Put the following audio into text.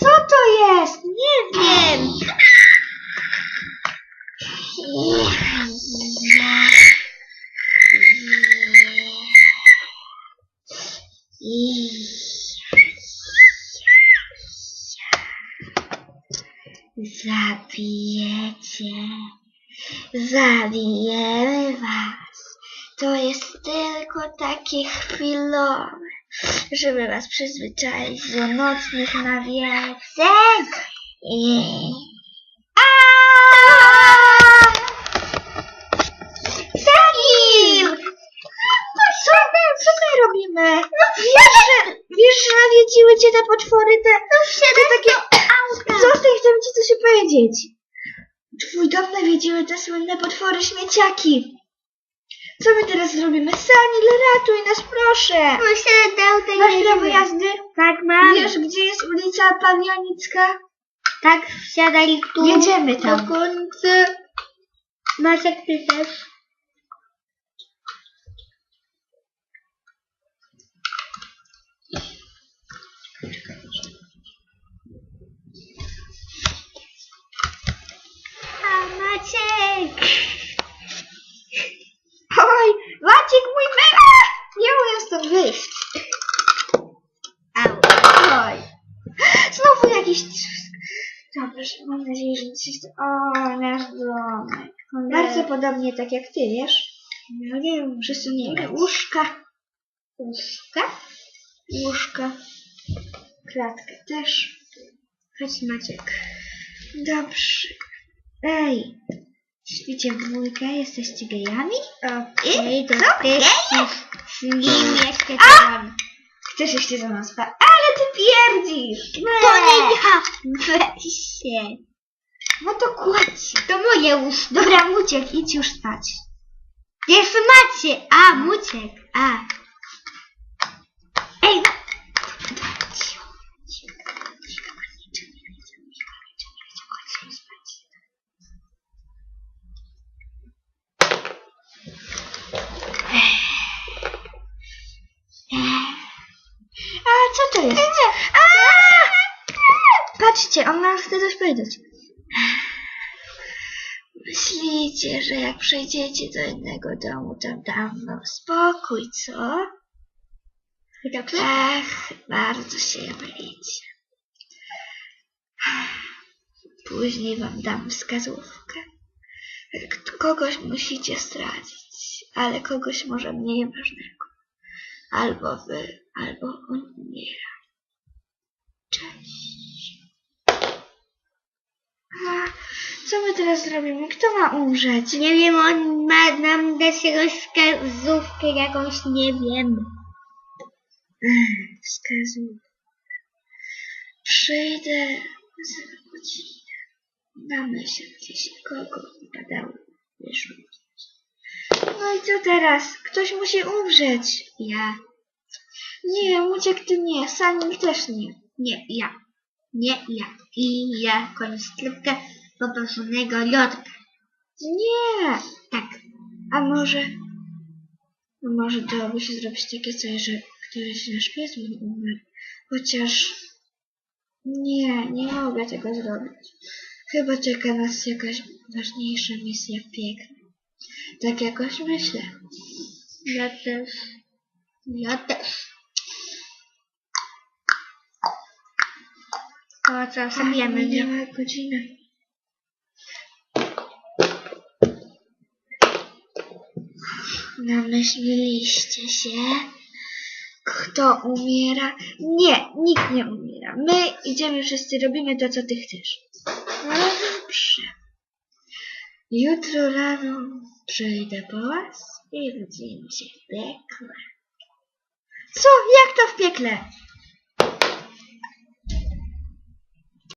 Co to jest? Nie wiem. Zabijecie. Zabijemy was. To jest tylko takie chwilowe, żeby was przyzwyczaić do nocnych nawiedzek. I... Robimy? Wiesz, że, wiesz, że nawiedziły cię te potwory, te, te takie... Zostań, chcę ci coś powiedzieć. Twój dom nawiedziły te słynne potwory śmieciaki. Co my teraz zrobimy? Sanil, ratuj nas, proszę. Muszę dał tej Masz prawo jazdy? Tak mam. Wiesz, gdzie jest ulica Pawianicka? Tak, wsiadaj tu. Jedziemy tam. Do końca. Maciek, ty też. Jakiś. Dobrze, mam nadzieję, że nic sta- O, nasz domek. Bardzo podobnie tak jak ty, wiesz? No wiem. Przesuniemy łóżka. Łóżka? Łóżka. Klatkę też. Chodź Maciek. Dobrze. Ej, śpicie w dwójkę, jesteście gejami? Okej, to Co? ty z nim jeszcze tam. Chcesz jeszcze ze mną spać? Ale ty pierdzisz! To nie ja! Weź się. No to kładź. To moje łóżko. Dobra, Muciek, idź już spać. Jest Macie. A, Muciek. A. Ej, no. A co to jest? A! Patrzcie, on nam chce coś powiedzieć. Myślicie, że jak przejdziecie do innego domu, tam dawno spokój, co? Dobrze. Ach, bardzo się mylicie. Później wam dam wskazówkę. Kogoś musicie stracić, ale kogoś może mniej ważnego. Albo wy, albo on umiera. Cześć. Co my teraz zrobimy? Kto ma umrzeć? Nie wiem, on ma nam dać jakąś wskazówkę, jakąś nie wiem. Wskazówkę. Przyjdę za godzinę. Namyślcie się, kogo wypadało wyrzucić. No i co teraz? Ktoś musi umrzeć. Ja. Nie, Muciek ty nie, Sanik też nie. Nie, ja. Nie, ja. I ja konstrukcja poproszzonego lodka. Nie! Tak. A może... A może dałoby się zrobić takie coś, że któryś nasz pies umarł. Chociaż... Nie, nie mogę tego zrobić. Chyba czeka nas jakaś ważniejsza misja piekle. Tak jakoś myślę. Ja też. Ja też. O co zabijemy, nie? Minęła godzina. Namyśliliście się? Kto umiera? Nie, nikt nie umiera. My idziemy wszyscy, robimy to, co ty chcesz. No dobrze. Jutro rano przyjdę po was i widzimy się w piekle. Co? Jak to w piekle?